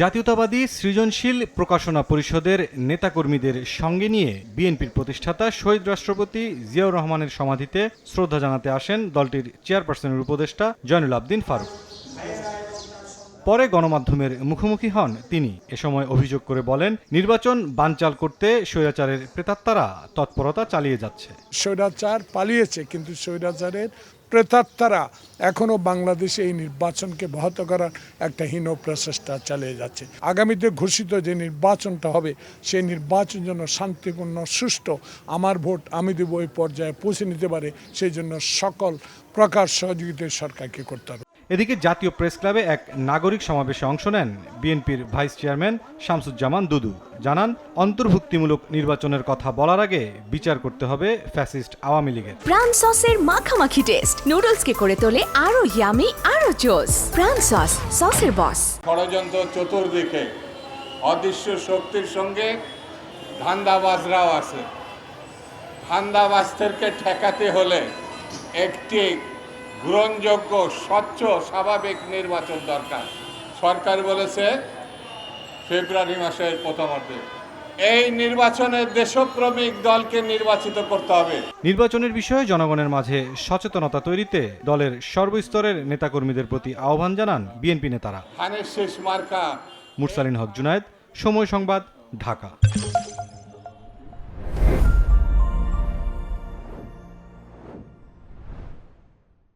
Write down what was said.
জাতীয়তাবাদী সৃজনশীল প্রকাশনা পরিষদের নেতাকর্মীদের সঙ্গে নিয়ে বিএনপির প্রতিষ্ঠাতা শহীদ রাষ্ট্রপতি জিয়াউর রহমানের সমাধিতে শ্রদ্ধা জানাতে আসেন দলটির চেয়ারপারসনের উপদেষ্টা জয়নুল আবদিন ফারুক। পরে গণমাধ্যমের মুখোমুখি হন তিনি। এ সময় অভিযোগ করে বলেন, নির্বাচন বানচাল করতে স্বৈরাচারের প্রেতাত্মারা তৎপরতা চালিয়ে যাচ্ছে। স্বৈরাচার পালিয়েছে, কিন্তু স্বৈরাচারের প্রেতাত্মারা এখনও বাংলাদেশে এই নির্বাচনকে ব্যাহত করার একটা হীন প্রচেষ্টা চালিয়ে যাচ্ছে। আগামীতে ঘোষিত যে নির্বাচনটা হবে, সেই নির্বাচন যেন শান্তিপূর্ণ, সুষ্ঠু আমার ভোট আমি দেব ওই পর্যায়ে পৌঁছে নিতে পারে, সেই জন্য সকল প্রকার সহযোগিতা সরকারকে করতে হবে। এদিকে জাতীয় প্রেস ক্লাবে এক নাগরিক সমাবেশে অংশ নেন বিএনপির ভাইস চেয়ারম্যান শামসুজ্জামান দুদু। জানান অন্তর্ভুক্তিমূলক নির্বাচনের কথা বলার আগে বিচার করতে হবে ফ্যাসিস্ট আওয়ামী লীগের। প্রাণ সসের মাখামাখি টেস্ট। নুডলসকে করে তোলে আরও ইয়ামি আরও জোস। প্রাণ সস সসের বস। ষড়যন্ত্র চতুর্দিকে অদৃশ্য শক্তির সঙ্গে ধান্দাবাজরাও আছে। ধান্দাবাজদেরকে ঠেকাতে হলে একটি গ্রহণযোগ্য স্বচ্ছ স্বাভাবিক নির্বাচন দরকার। সরকার বলেছে ফেব্রুয়ারি মাসের প্রথমার্ধে। এই নির্বাচনে দেশপ্রেমিক দলকে নির্বাচিত করতে হবে। নির্বাচনের বিষয়ে জনগণের মাঝে সচেতনতা তৈরিতে দলের সর্বস্তরের নেতাকর্মীদের প্রতি আহ্বান জানান বিএনপি নেতারা। ধানের শেষ মার্কা। মুরসালিন হক জুনায়েদ সময় সংবাদ ঢাকা।